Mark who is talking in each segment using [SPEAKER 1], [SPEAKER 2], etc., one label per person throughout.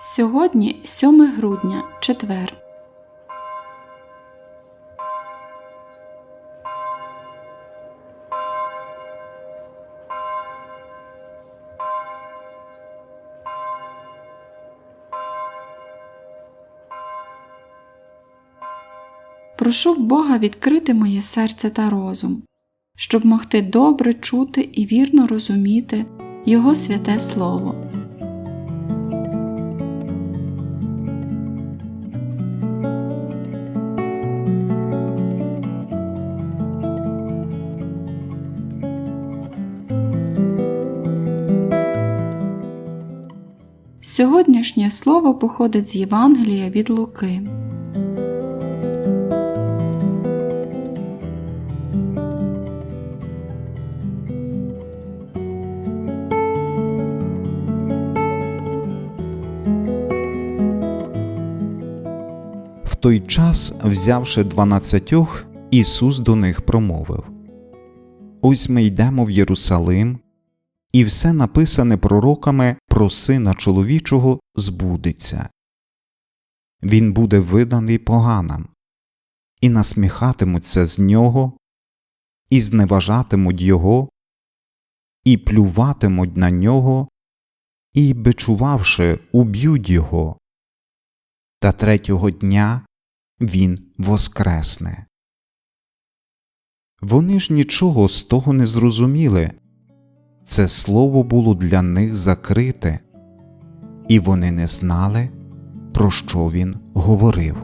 [SPEAKER 1] Сьогодні 7 грудня, четвер. Прошу в Бога відкрити моє серце та розум, щоб могти добре чути і вірно розуміти Його святе Слово. Сьогоднішнє слово походить з Євангелія від Луки.
[SPEAKER 2] В той час, взявши дванадцятьох, Ісус до них промовив Ось ми йдемо в Єрусалим, і все написане пророками про Сина чоловічого збудеться. Він буде виданий поганам, і насміхатимуться з нього, і зневажатимуть його, і плюватимуть на нього, і, бичувавши, уб'ють його. Та третього дня він воскресне. Вони ж нічого з того не зрозуміли. Це слово було для них закрите, і вони не знали, про що він говорив.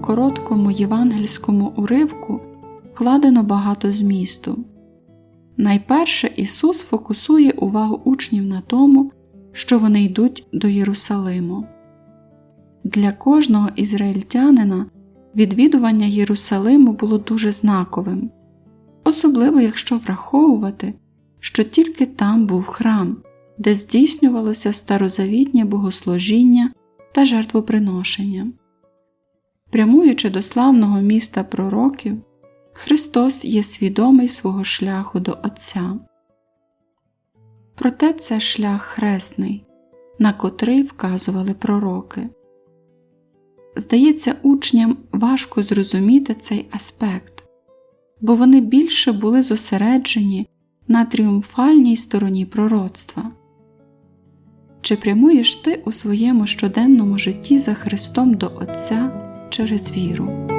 [SPEAKER 1] Короткому євангельському уривку вкладено багато змісту. Найперше Ісус фокусує увагу учнів на тому, що вони йдуть до Єрусалиму. Для кожного ізраїльтянина відвідування Єрусалиму було дуже знаковим, особливо якщо враховувати, що тільки там був храм, де здійснювалося старозавітнє богослужіння та жертвоприношення. Прямуючи до славного міста пророків, Христос є свідомий свого шляху до Отця. Проте це шлях хресний, на котрий вказували пророки. Здається, учням важко зрозуміти цей аспект, бо вони більше були зосереджені на тріумфальній стороні пророцтва. Чи прямуєш ти у своєму щоденному житті за Христом до Отця через віру?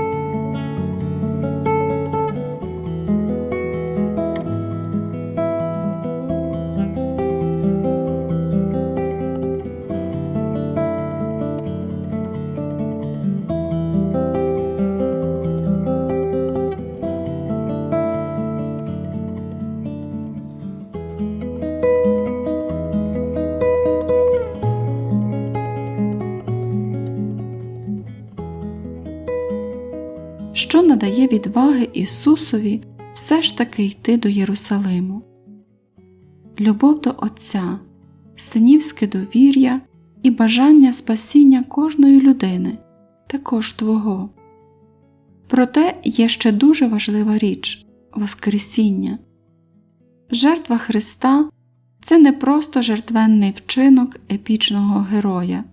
[SPEAKER 1] Надає відваги Ісусові все ж таки йти до Єрусалиму. Любов до Отця, синівське довір'я і бажання спасіння кожної людини, також Твого. Проте є ще дуже важлива річ Воскресіння. Жертва Христа це не просто жертвенний вчинок епічного героя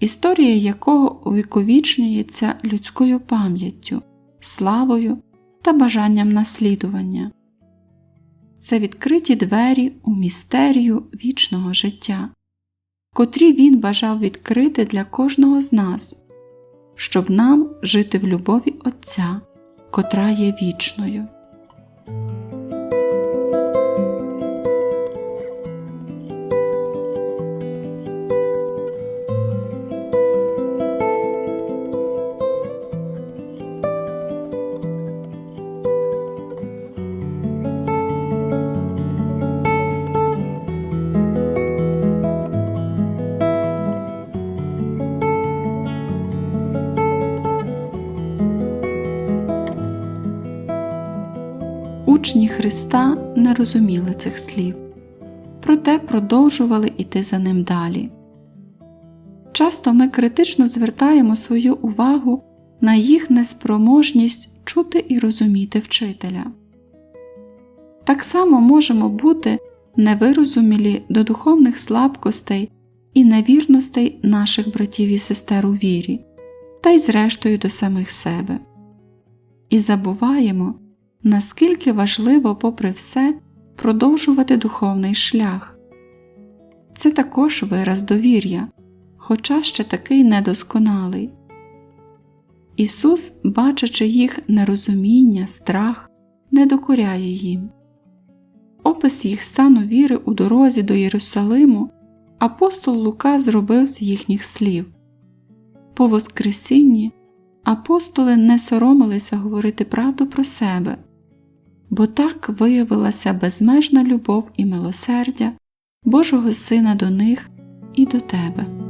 [SPEAKER 1] історія якого увіковічнюється людською пам'яттю, славою та бажанням наслідування. Це відкриті двері у містерію вічного життя, котрі він бажав відкрити для кожного з нас, щоб нам жити в любові Отця, котра є вічною. Христа не розуміли цих слів, проте продовжували йти за ним далі. Часто ми критично звертаємо свою увагу на їх неспроможність чути і розуміти вчителя. Так само можемо бути невирозумілі до духовних слабкостей і невірностей наших братів і сестер у вірі, та й зрештою до самих себе. І забуваємо, наскільки важливо, попри все, продовжувати духовний шлях. Це також вираз довір'я, хоча ще такий недосконалий. Ісус, бачачи їх нерозуміння, страх, не докоряє їм. Опис їх стану віри у дорозі до Єрусалиму апостол Лука зробив з їхніх слів. По Воскресінні апостоли не соромилися говорити правду про себе, бо так виявилася безмежна любов і милосердя Божого Сина до них і до тебе.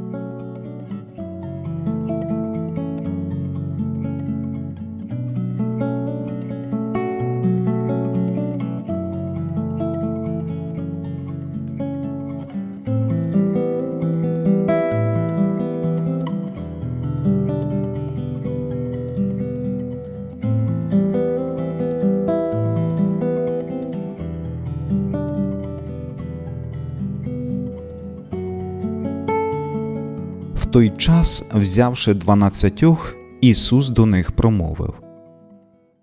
[SPEAKER 2] Той час, взявши дванадцятьох, Ісус до них промовив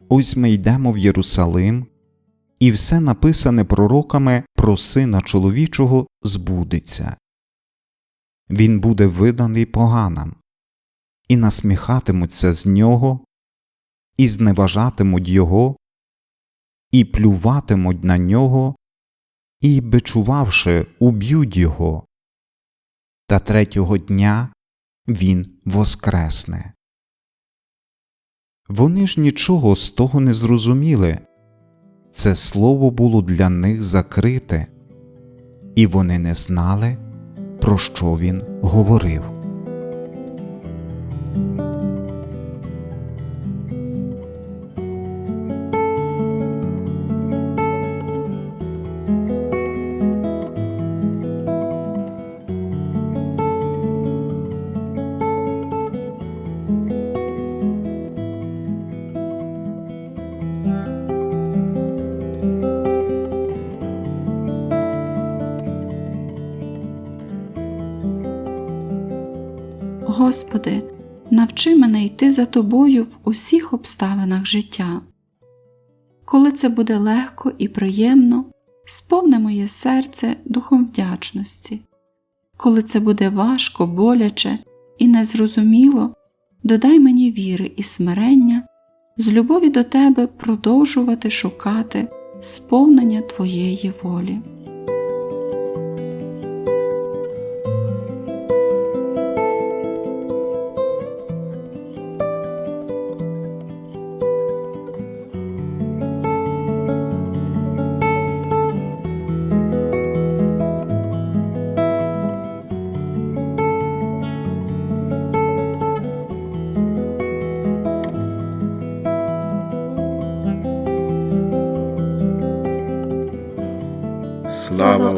[SPEAKER 2] Ось ми йдемо в Єрусалим, і все написане пророками про Сина чоловічого збудеться. Він буде виданий поганам, і насміхатимуться з нього, і зневажатимуть його, і плюватимуть на нього, і, бичувавши, уб'ють його. Та третього дня він воскресне. Вони ж нічого з того не зрозуміли. Це слово було для них закрите, і вони не знали, про що він говорив.
[SPEAKER 1] Господи, навчи мене йти за Тобою в усіх обставинах життя. Коли це буде легко і приємно, сповни моє серце духом вдячності. Коли це буде важко, боляче і незрозуміло, додай мені віри і смирення, з любові до Тебе продовжувати шукати сповнення Твоєї волі.